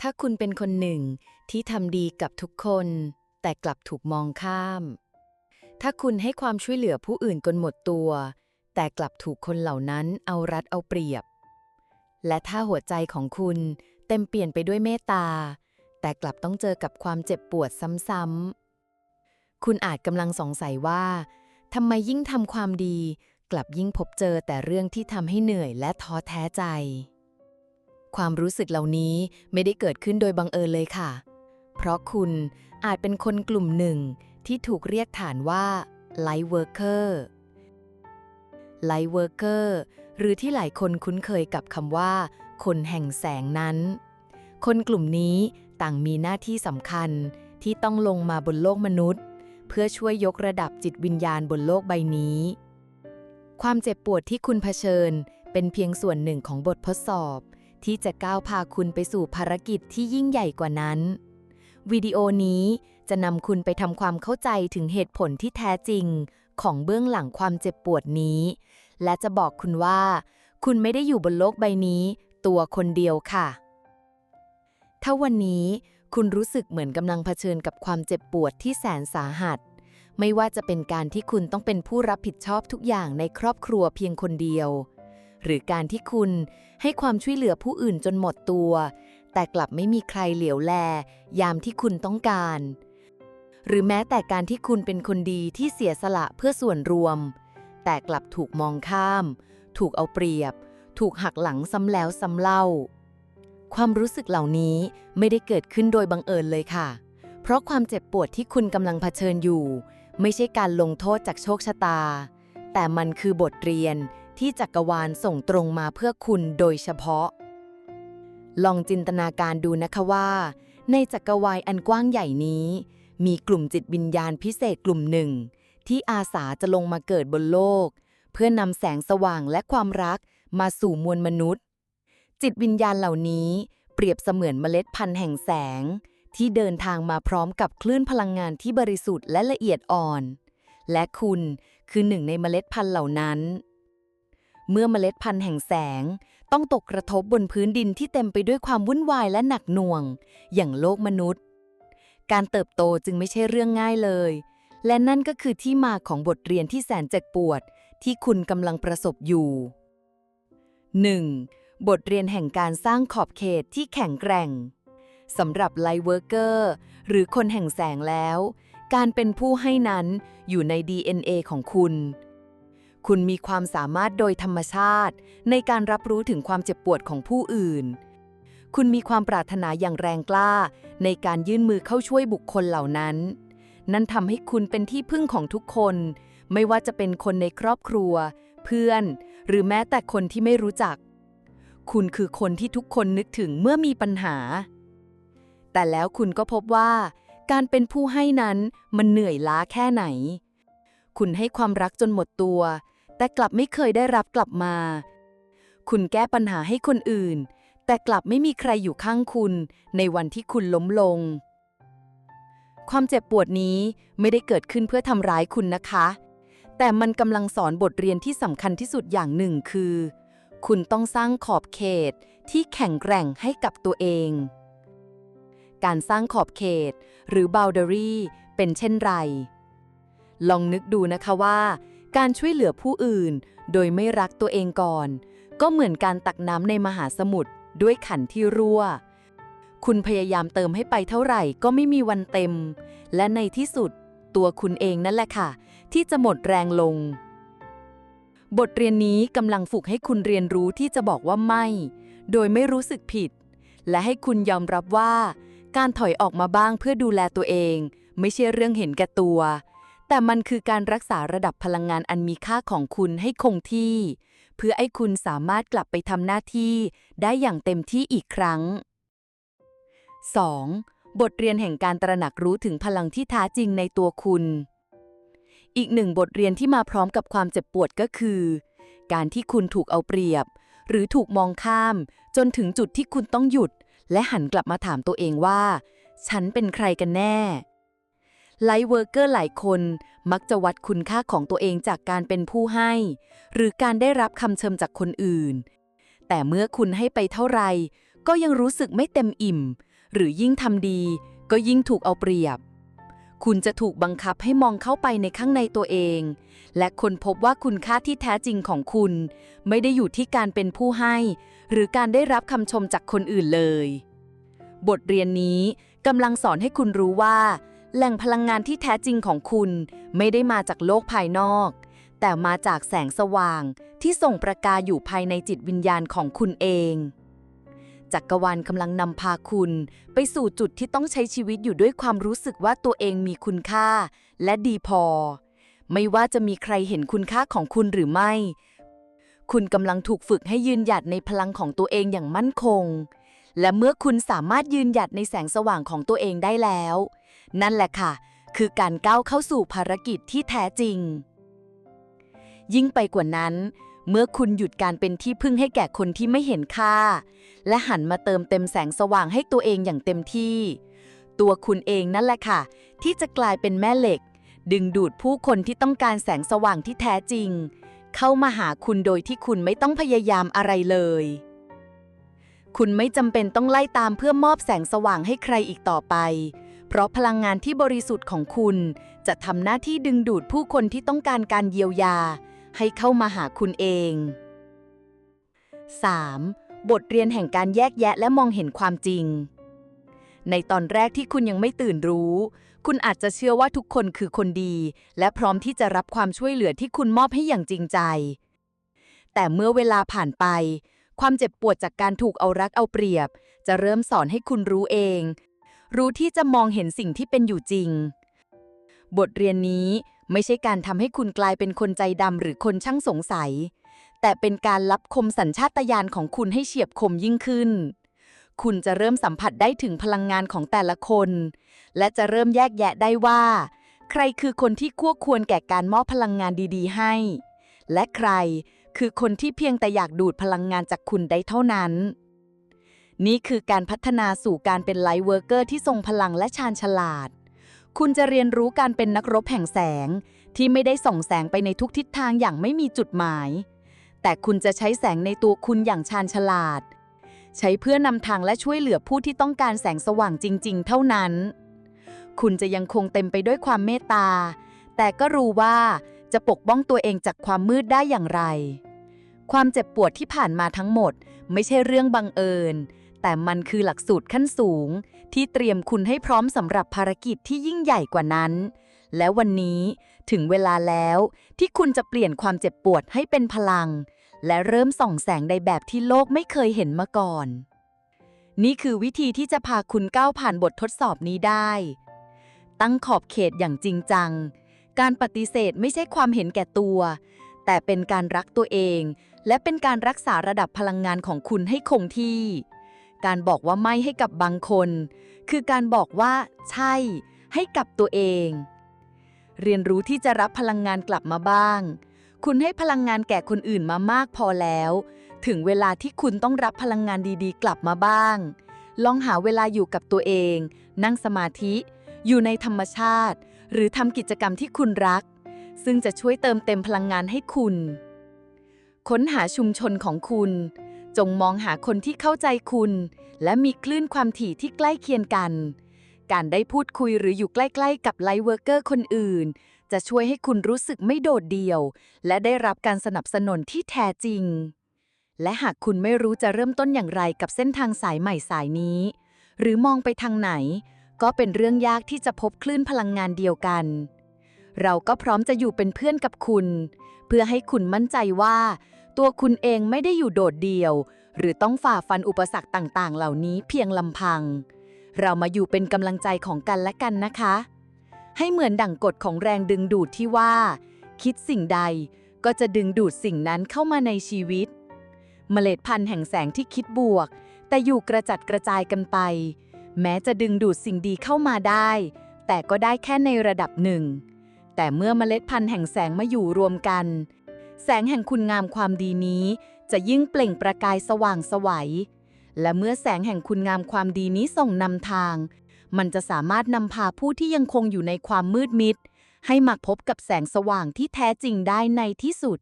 ถ้าคุณเป็นคนหนึ่งที่ทำดีกับทุกคน แต่กลับถูกมองข้าม ถ้าคุณให้ความช่วยเหลือผู้อื่นจนหมดตัว แต่กลับถูกคนเหล่านั้นเอารัดเอาเปรียบ และถ้าหัวใจของคุณเต็มเปลี่ยนไปด้วยเมตตา แต่กลับต้องเจอกับความเจ็บปวดซ้ำๆ คุณอาจกำลังสงสัยว่าทำไมยิ่งทำความดี กลับยิ่งพบเจอแต่เรื่องที่ทำให้เหนื่อยและท้อแท้ใจ ความรู้สึกเหล่านี้ไม่ได้เกิดขึ้นโดยบังเอิญเลยค่ะ เพราะคุณอาจเป็นคนกลุ่มหนึ่งที่ถูกเรียกฐานว่า Light Worker Light Worker หรือที่หลายคนคุ้นเคยกับคำว่า คนแห่งแสงนั้น คนกลุ่มนี้ต่างมีหน้าที่สำคัญที่ต้องลงมาบนโลกมนุษย์ เพื่อช่วยยกระดับจิตวิญญาณบนโลกใบนี้ ความเจ็บปวดที่คุณเผชิญเป็นเพียงส่วนหนึ่งของบททดสอบ ที่จะก้าวพาคุณไปสู่ภารกิจที่ยิ่งใหญ่กว่านั้น วิดีโอนี้จะนำคุณไปทำความเข้าใจถึงเหตุผลที่แท้จริง ของเบื้องหลังความเจ็บปวดนี้ และจะบอกคุณว่า คุณไม่ได้อยู่บนโลกใบนี้ ตัวคนเดียวค่ะ ถ้าวันนี้คุณรู้สึกเหมือนกำลังเผชิญกับความเจ็บปวดที่แสนสาหัส ไม่ว่าจะเป็นการที่คุณต้องเป็นผู้รับผิดชอบทุกอย่างในครอบครัวเพียงคนเดียว หรือการที่คุณให้ความช่วยเหลือผู้อื่นจนหมดตัว แต่กลับไม่มีใครเหลียวแล ยามที่คุณต้องการ หรือแม้แต่การที่คุณเป็นคนดีที่เสียสละเพื่อส่วนรวม แต่กลับถูกมองข้าม ถูกเอาเปรียบ ถูกหักหลังซ้ำแล้วซ้ำเล่า ความรู้สึกเหล่านี้ไม่ได้เกิดขึ้นโดยบังเอิญเลยค่ะ เพราะความเจ็บปวดที่คุณกำลังเผชิญอยู่ ไม่ใช่การลงโทษจากโชคชะตา แต่มันคือบทเรียน ที่จักรวาลส่งตรงมาเพื่อคุณโดยเฉพาะ ลองจินตนาการดูนะคะว่า ในจักรวาลอันกว้างใหญ่นี้ มีกลุ่มจิตวิญญาณพิเศษกลุ่มหนึ่ง ที่อาสาจะลงมาเกิดบนโลก เพื่อนำแสงสว่างและความรักมาสู่มวลมนุษย์ จิตวิญญาณเหล่านี้เปรียบเสมือนเมล็ดพันธุ์แห่งแสง ที่เดินทางมาพร้อมกับคลื่นพลังงานที่บริสุทธิ์และละเอียดอ่อน และคุณคือหนึ่งในเมล็ดพันธุ์เหล่านั้น เมื่อเมล็ดพันธุ์แห่งแสง ต้องตกกระทบบนพื้นดินที่เต็มไปด้วยความวุ่นวายและหนักหน่วง อย่างโลกมนุษย์ การเติบโตจึงไม่ใช่เรื่องง่ายเลย และนั่นก็คือที่มาของบทเรียนที่แสนเจ็บปวด ที่คุณกำลังประสบอยู่ 1. บทเรียนแห่งการสร้างขอบเขตที่แข็งแกร่งสำหรับไลเวิร์เกอร์หรือคนแห่งแสงแล้ว การเป็นผู้ให้นั้นอยู่ใน DNA ของคุณ คุณมีความสามารถโดยธรรมชาติ ในการรับรู้ถึงความเจ็บปวดของผู้อื่น คุณมีความปรารถนาอย่างแรงกล้า ในการยื่นมือเข้าช่วยบุคคลเหล่านั้น นั่นทำให้คุณเป็นที่พึ่งของทุกคน ไม่ว่าจะเป็นคนในครอบครัว เพื่อน หรือแม้แต่คนที่ไม่รู้จัก คุณคือคนที่ทุกคนนึกถึงเมื่อมีปัญหา แต่แล้วคุณก็พบว่า การเป็นผู้ให้นั้นมันเหนื่อยล้าแค่ไหน คุณให้ความรักจนหมดตัว แต่กลับไม่เคยได้รับกลับมา คุณแก้ปัญหาให้คนอื่น แต่กลับไม่มีใครอยู่ข้างคุณ ในวันที่คุณล้มลง ความเจ็บปวดนี้ไม่ได้เกิดขึ้นเพื่อทำร้ายคุณนะคะ แต่มันกำลังสอนบทเรียนที่สำคัญที่สุดอย่างหนึ่งคือ คุณต้องสร้างขอบเขตที่แข็งแกร่งให้กับตัวเองการสร้างขอบเขต หรือ boundary เป็นเช่นไร ลองนึกดูนะคะว่า การช่วยเหลือผู้อื่น โดยไม่รักตัวเองก่อน ก็เหมือนการตักน้ำในมหาสมุทรด้วยขันที่รั่ว คุณพยายามเติมให้ไปเท่าไหร่ก็ไม่มีวันเต็ม และในที่สุดตัวคุณเองนั่นแหละค่ะ ที่จะหมดแรงลง บทเรียนนี้กำลังฝึกให้คุณเรียนรู้ที่จะบอกว่าไม่ โดยไม่รู้สึกผิด และให้คุณยอมรับว่า การถอยออกมาบ้างเพื่อดูแลตัวเอง ไม่ใช่เรื่องเห็นแก่ตัว แต่มันคือการรักษาระดับพลังงานอันมีค่าของคุณให้คงที่ เพื่อให้คุณสามารถกลับไปทำหน้าที่ได้อย่างเต็มที่อีกครั้ง 2. บทเรียนแห่งการตระหนักรู้ถึงพลังที่แท้จริงในตัวคุณ อีกหนึ่งบทเรียนที่มาพร้อมกับความเจ็บปวดก็คือ การที่คุณถูกเอาเปรียบ หรือถูกมองข้าม จนถึงจุดที่คุณต้องหยุด และหันกลับมาถามตัวเองว่า ฉันเป็นใครกันแน่ ไลท์เวิร์กเกอร์หลายคนมักจะวัดคุณค่าของตัวเองจากการเป็นผู้ให้ หรือการได้รับคำเชิญจากคนอื่น แต่เมื่อคุณให้ไปเท่าไหร่ก็ยังรู้สึกไม่เต็มอิ่ม หรือยิ่งทำดี ก็ยิ่งถูกเอาเปรียบ คุณจะถูกบังคับให้มองเข้าไปในข้างในตัวเอง และค้นพบว่าคุณค่าที่แท้จริงของคุณ ไม่ได้อยู่ที่การเป็นผู้ให้ หรือการได้รับคำชมจากคนอื่นเลย บทเรียนนี้กำลังสอนให้คุณรู้ว่า แหล่งพลังงานที่แท้จริงของคุณไม่ได้มาจากโลกภายนอก แต่มาจากแสงสว่างที่ส่งประกายอยู่ภายในจิตวิญญาณของคุณเอง จักรวาลกำลังนำพาคุณไปสู่จุดที่ต้องใช้ชีวิตอยู่ด้วยความรู้สึกว่าตัวเองมีคุณค่า และดีพอ ไม่ว่าจะมีใครเห็นคุณค่าของคุณหรือไม่ คุณกำลังถูกฝึกให้ยืนหยัดในพลังของตัวเองอย่างมั่นคง และเมื่อคุณสามารถยืนหยัดในแสงสว่างของตัวเองได้แล้ว นั่นแหละค่ะ คือการก้าวเข้าสู่ภารกิจที่แท้จริง ยิ่งไปกว่านั้น เมื่อคุณหยุดการเป็นที่พึ่งให้แก่คนที่ไม่เห็นค่า และหันมาเติมเต็มแสงสว่างให้ตัวเองอย่างเต็มที่ ตัวคุณเองนั่นแหละค่ะ ที่จะกลายเป็นแม่เหล็ก ดึงดูดผู้คนที่ต้องการแสงสว่างที่แท้จริง เข้ามาหาคุณโดยที่คุณไม่ต้องพยายามอะไรเลยคุณไม่จำเป็นต้องไล่ตามเพื่อมอบแสงสว่างให้ใครอีกต่อไป เพราะพลังงานที่บริสุทธิ์ของคุณ จะทำหน้าที่ดึงดูดผู้คนที่ต้องการการเยียวยา ให้เข้ามาหาคุณเอง 3. บทเรียนแห่งการแยกแยะและมองเห็นความจริง ในตอนแรกที่คุณยังไม่ตื่นรู้ คุณอาจจะเชื่อว่าทุกคนคือคนดี และพร้อมที่จะรับความช่วยเหลือที่คุณมอบให้อย่างจริงใจ แต่เมื่อเวลาผ่านไป ความเจ็บปวดจากการถูกเอารักเอาเปรียบ จะเริ่มสอนให้คุณรู้เอง รู้ที่จะมองเห็นสิ่งที่เป็นอยู่จริง บทเรียนนี้ไม่ใช่การทำให้คุณกลายเป็นคนใจดำหรือคนช่างสงสัย แต่เป็นการรับคมสัญชาตญาณของคุณให้เฉียบคมยิ่งขึ้น คุณจะเริ่มสัมผัสได้ถึงพลังงานของแต่ละคน และจะเริ่มแยกแยะได้ว่า ใครคือคนที่คู่ควรแก่การมอบพลังงานดี ๆ ให้ และใครคือคนที่เพียงแต่อยากดูดพลังงานจากคุณได้เท่านั้น นี่คือการพัฒนาสู่การเป็นไลท์เวิร์กเกอร์ที่ทรงพลังและชาญฉลาด คุณจะเรียนรู้การเป็นนักรบแห่งแสง ที่ไม่ได้ส่องแสงไปในทุกทิศทางอย่างไม่มีจุดหมาย แต่คุณจะใช้แสงในตัวคุณอย่างชาญฉลาด ใช้เพื่อนำทางและช่วยเหลือผู้ที่ต้องการแสงสว่างจริง ๆ เท่านั้น คุณจะยังคงเต็มไปด้วยความเมตตา แต่ก็รู้ว่าจะปกป้องตัวเองจากความมืดได้อย่างไร ความเจ็บปวดที่ผ่านมาทั้งหมด ไม่ใช่เรื่องบังเอิญ แต่มันคือหลักสูตรขั้นสูง ที่เตรียมคุณให้พร้อมสำหรับภารกิจที่ยิ่งใหญ่กว่านั้น และวันนี้ถึงเวลาแล้วที่คุณจะเปลี่ยนความเจ็บปวดให้เป็นพลัง และเริ่มส่องแสงในแบบที่โลกไม่เคยเห็นมาก่อน นี่คือวิธีที่จะพาคุณก้าวผ่านบททดสอบนี้ได้ ตั้งขอบเขตอย่างจริงจัง การปฏิเสธไม่ใช่ความเห็นแก่ตัว แต่เป็นการรักตัวเอง และเป็นการรักษาระดับพลังงานของคุณให้คงที่ การบอกว่าไม่ให้กับบางคน คือการบอกว่าใช่ ให้กับตัวเอง เรียนรู้ที่จะรับพลังงานกลับมาบ้าง คุณให้พลังงานแก่คนอื่นมามากพอแล้ว ถึงเวลาที่คุณต้องรับพลังงานดีๆ กลับมาบ้าง ลองหาเวลาอยู่กับตัวเอง นั่งสมาธิ อยู่ในธรรมชาติ หรือทำกิจกรรมที่คุณรัก ซึ่งจะช่วยเติมเต็มพลังงานให้คุณ ค้นหาชุมชนของคุณ จงมองหาคนที่เข้าใจคุณ และมีคลื่นความถี่ที่ใกล้เคียงกัน การได้พูดคุยหรืออยู่ใกล้ ๆ กับไลท์เวิร์กเกอร์คนอื่น จะช่วยให้คุณรู้สึกไม่โดดเดี่ยว และได้รับการสนับสนุนที่แท้จริง และหากคุณไม่รู้จะเริ่มต้นอย่างไรกับเส้นทางสายใหม่สายนี้ หรือมองไปทางไหน ก็เป็นเรื่องยากที่จะพบคลื่นพลังงานเดียวกัน เราก็พร้อมจะอยู่เป็นเพื่อนกับคุณ เพื่อให้คุณมั่นใจว่า ตัวคุณเองไม่ได้อยู่โดดเดี่ยว หรือต้องฝ่าฟันอุปสรรคต่างๆ เหล่านี้เพียงลำพัง เรามาอยู่เป็นกำลังใจของกันและกันนะคะ ให้เหมือนดั่งกฎของแรงดึงดูดที่ว่า คิดสิ่งใดก็จะดึงดูดสิ่งนั้นเข้ามาในชีวิต เมล็ดพันธุ์แห่งแสงที่คิดบวก แต่อยู่กระจัดกระจายกันไป แม้จะดึงดูดสิ่งดีเข้ามาได้ แต่ก็ได้แค่ในระดับหนึ่ง แต่เมื่อเมล็ดพันธุ์แห่งแสงมาอยู่รวมกัน แสงแห่งคุณงามความดีนี้ จะยิ่งเปล่งประกายสว่างไสวัย และเมื่อแสงแห่งคุณงามความดีนี้ส่งนำทาง มันจะสามารถนำพาผู้ที่ยังคงอยู่ในความมืดมิด ให้มาพบกับแสงสว่างที่แท้จริงได้ในที่สุด